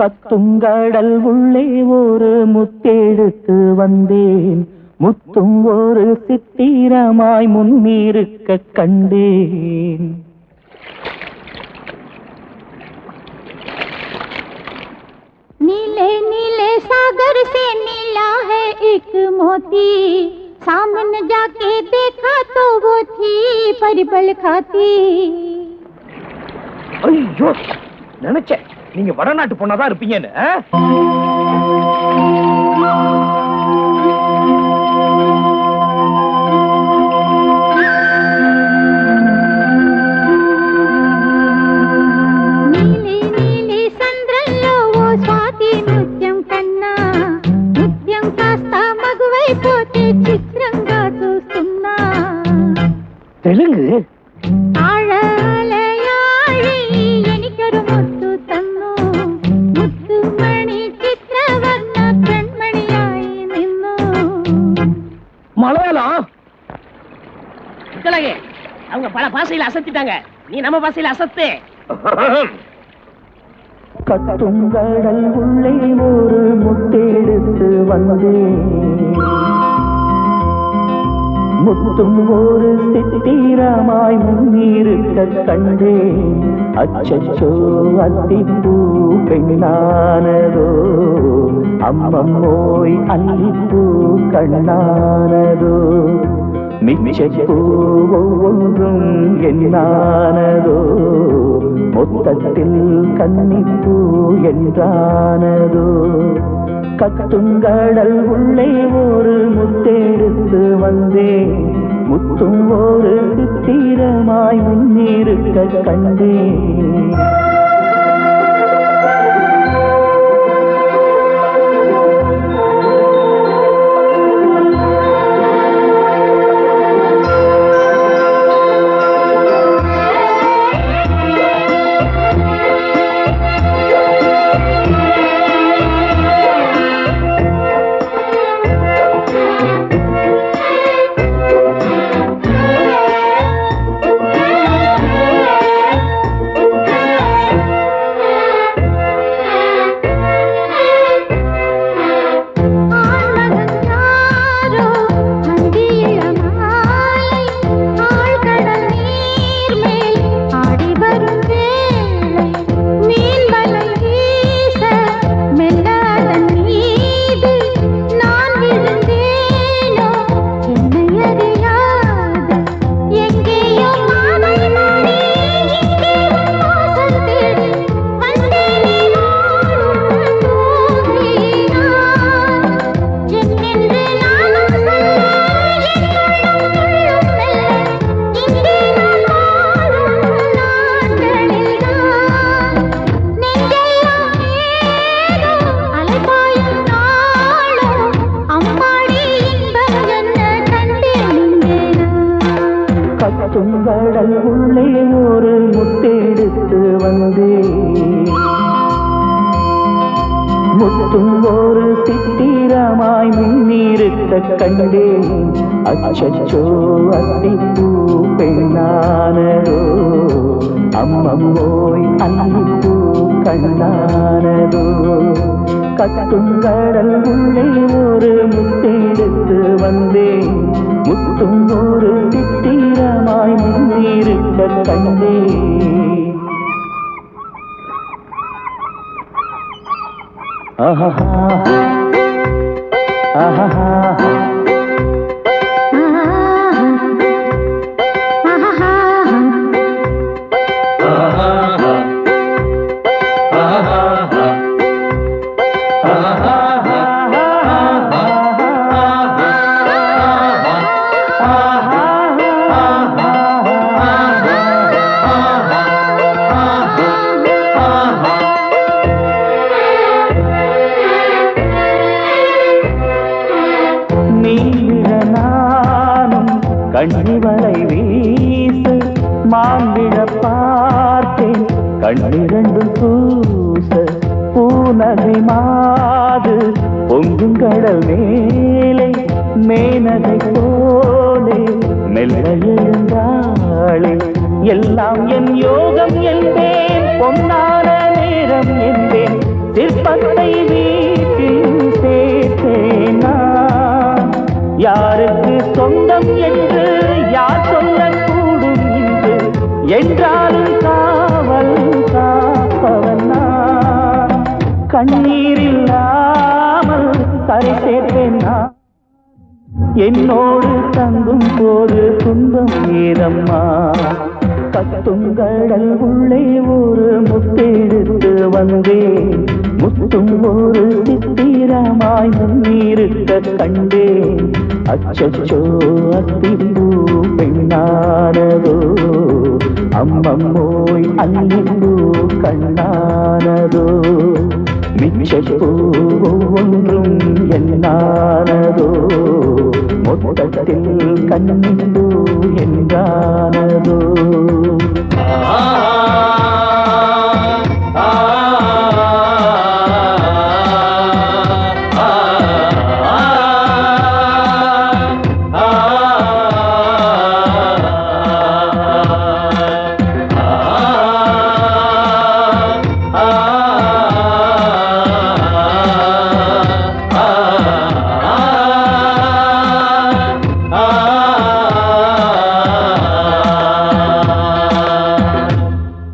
கத்துங்கடல் உள்ளே ஒரு முத்தெடுத்து வந்தேன் முத்தும் ஒரு சித்திரமாய் முன்னிருக்க கண்டேன் नीले नीले सागर से नीला है एक मोती सामने जाके देखा तो वो थी परिबल खाती ஐயோ நினைச்சேன் நீங்க வடநாட்டு பொண்ணாதான் இருப்பீங்கன்னு ஆ? அவங்க அசத்திட்டாங்க. நீ நம்ம பாஷையில அசத்து. கத்துங்கடல் உள்ளே ஒரு முத்தெடுத்து வந்தேன் முத்தும் ஒரு சித்திரமாய் முன்னிருக்க கண்டேன் அச்சச்சோ அத்திப்பூ பெண்ணானதோ அம்மம்மோய் அல்லிப்பூ கண்ணானதோ. மிச்சப்பூ ஒவ்வொன்றும் என்னானதோ? மொத்தத்தில் கன்னிப்பூ என்றானதோ? கத்துங்கடல் உள்ளே ஒரு முத்தெடுத்து வந்தேன். முத்தும் ஒரு சித்திரமாய் முன்னிருக்க கண்டேன். முத்தும் ஒரு சித்திரமாய் முன்னிருக்க கண்டேன் அச்சச்சோ அத்திப்பூ பெண்ணானதோ. அம்மம்மோய் அல்லிப்பூ கண்ணானதோ. கத்துங்கடல் உள்ளே ஒரு முத்தெடுத்து வந்தேன். முத்தும் ஒரு சித்திரமாய் முன்னிருக்க கண்டேன். हाँ हा हा। आहा हा हा। கண்ணி வலை வீச மாம்பிழ பார்த்தேன் கண்ணிரண்டு பூச பூனகை மாது பொங்கும் கடல் மேலே மேனகை போலே. மெல்ல எழுந்தாளே எல்லாம் என் யோகம் என்பேன் பொன்னான நேரம் என்பேன். சிற்பத்தை வீட்டில் சேர்த்தேனா? யாருக்கு சொந்தம் என்று என்றாலும் காவல் காப்பவன் நான் கண்ணீரில்லாமல் கரை சேர்ப்பேன் நான். என்னோடு தங்கும் போது துன்பம் ஏதம்மா? கத்துங்கடல் உள்ளே ஒரு முத்தெடுத்து வந்தேன். முத்தும் ஒரு சித்திரமாய் முன்னிருக்க கண்டேன். அச்சோ அத்திப்பூ பெண்ணான அம்மம்மோய் அல்லிப்பூ கண்ணானதோ மிச்சப்பூ ஒவ்வொன்றும் என்னானதோ மொத்தத்தில் கண்ணிந்தோ என்றானதோ ஆ